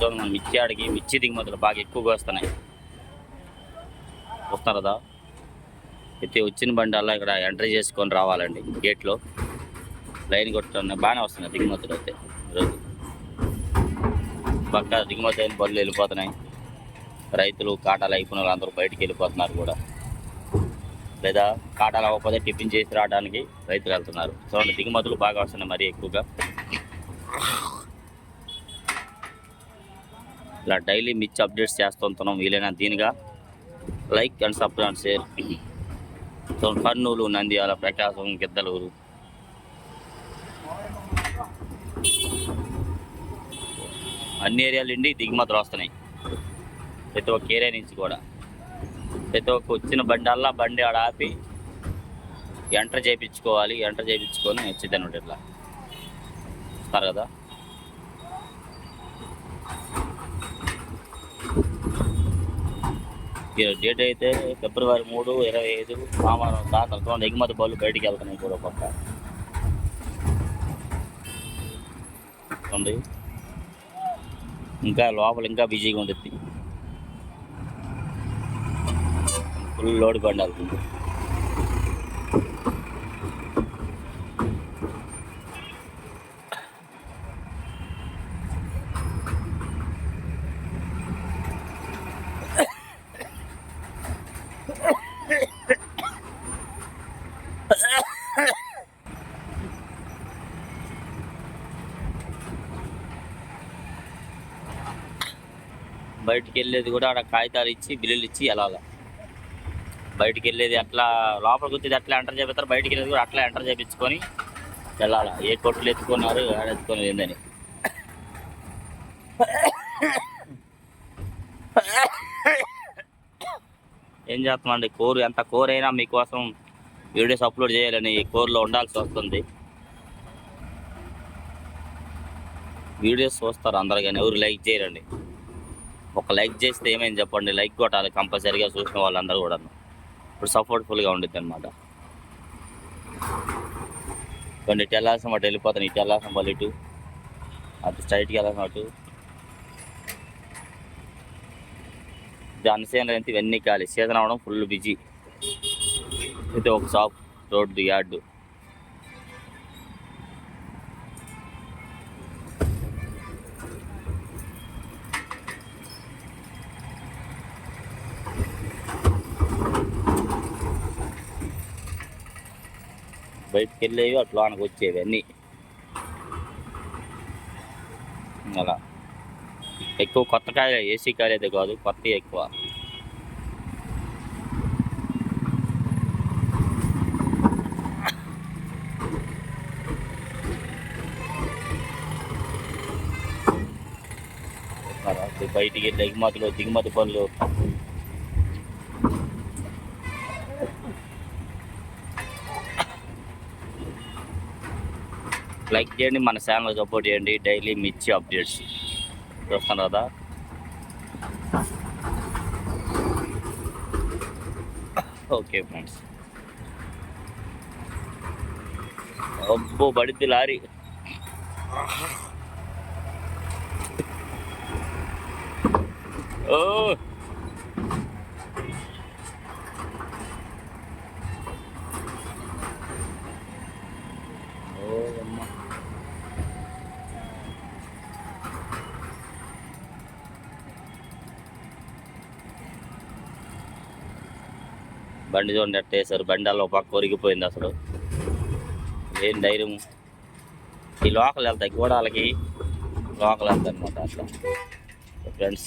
చూడండి మన మిర్చి ఆడికి మిర్చి దిగుమతులు బాగా ఎక్కువగా వస్తున్నాయి. వస్తున్నారు కదా అయితే వచ్చిన బండి అలా ఇక్కడ ఎంట్రీ చేసుకొని రావాలండి గేట్లో. లైన్ కొట్టుకున్న బాగానే వస్తున్నాయి దిగుమతులు అయితే ఈరోజు. పక్క దిగుమతి అయిన బళ్ళు వెళ్ళిపోతున్నాయి. రైతులు కాటాలు అయిపోయిన వాళ్ళు అందరూ బయటికి వెళ్ళిపోతున్నారు కూడా. లేదా కాటాలు అవ్వకపోతే టిఫిన్ చేసి రావడానికి రైతులు వెళ్తున్నారు. చూడండి దిగుమతులు బాగా వస్తున్నాయి మరీ ఎక్కువగా. ఇలా డైలీ మిచ్ అప్డేట్స్ చేస్తుంటున్నాం వీలైనా దీనిగా. Like and subscribe and share. So Kurnool Nandyal Prakasam Giddalur. అన్ని ఏరియాల నుండి దిగుమతులు వస్తున్నాయి. ప్రతి ఒక్క ఏరియా నుంచి కూడా. ప్రతి ఒక్క వచ్చిన బండి అల్లా బండి ఆడ ఆపి ఎంటర్ చేయించుకోవాలి ఎంటర్ చేయించుకొని వచ్చింది ఇట్లా వస్తారు కదా? డేట్ అయితే ఫిబ్రవరి మూడు ఇరవై ఐదు సోమవారం సాయంత్రం ఎగుమతి బళ్ళు బయటికి వెళ్తున్నాయి కూడా పక్క. ఉంది ఇంకా లోపల ఇంకా బిజీగా ఉంటుంది ఫుల్ లోడ్ బండి వెళ్తుంది. బయటికి వెళ్ళేది కూడా ఆడ కాగితాలు ఇచ్చి బిల్లులు ఇచ్చి వెళ్ళాలి. బయటికి వెళ్ళేది అట్లా లోపలికి వచ్చేది అట్లా ఎంటర్ చేపిస్తారు. బయటికి వెళ్ళేది కూడా అట్లా ఎంటర్ చేపించుకొని వెళ్ళాలి. ఏ కొట్లు ఎత్తుకున్నారు ఆడ ఎత్తుకొని ఏందని. ఏం చేస్తామండి? కోరు ఎంత కోర్ అయినా మీకోసం వీడియోస్ అప్లోడ్ చేయాలని ఈ కోర్లో ఉండాల్సి వస్తుంది. వీడియోస్ చూస్తారు అందరు కానీ ఎవరు లైక్ చేయరండి. ఒక లైక్ చేస్తే ఏమైంది చెప్పండి? లైక్ కొట్టాలి కంపల్సరీగా చూసిన వాళ్ళందరూ కూడా ఇప్పుడు సపోర్ట్ఫుల్గా ఉండిద్ది అనమాట కొన్ని ఇటు వెళ్ళాల్సిన అటు వెళ్ళిపోతాను ఇటు వెళ్ళాల్సిన వాళ్ళు ఇటు. అటు స్ట్రైట్కి వెళ్ళాల్సిన అటు. జనసేన ఇవన్నీ కాలి సీజన్ అవడం ఫుల్ బిజీ అయితే ఒక షాప్ రోడ్డు యార్డు బయటికి వెళ్ళేవి అట్లా వచ్చేవి అన్నీ అలా. ఎక్కువ కొత్త కాయలు ఏసీ కాయలు అయితే కాదు కొత్త ఎక్కువ. బయటికి వెళ్ళి ఎగుమతులు దిగుమతి పనులు లైక్ చేయండి మన ఛానల్ సపోర్ట్ చేయండి. డైలీ మిర్చి అప్డేట్స్. చూస్తాను కదా? Okay friends. అబ్బో పడిద్ది లారీ. ఓ ఓ! బండి చూడండి ఎట్ట బండి అలా పక్క ఒరిగిపోయింది అసలు. ఏం ధైర్యం. ఈ లోకల్ వెళ్తాయి గోడాలకి లోకల్ వెళ్తాయి అనమాట అట్లా. ఫ్రెండ్స్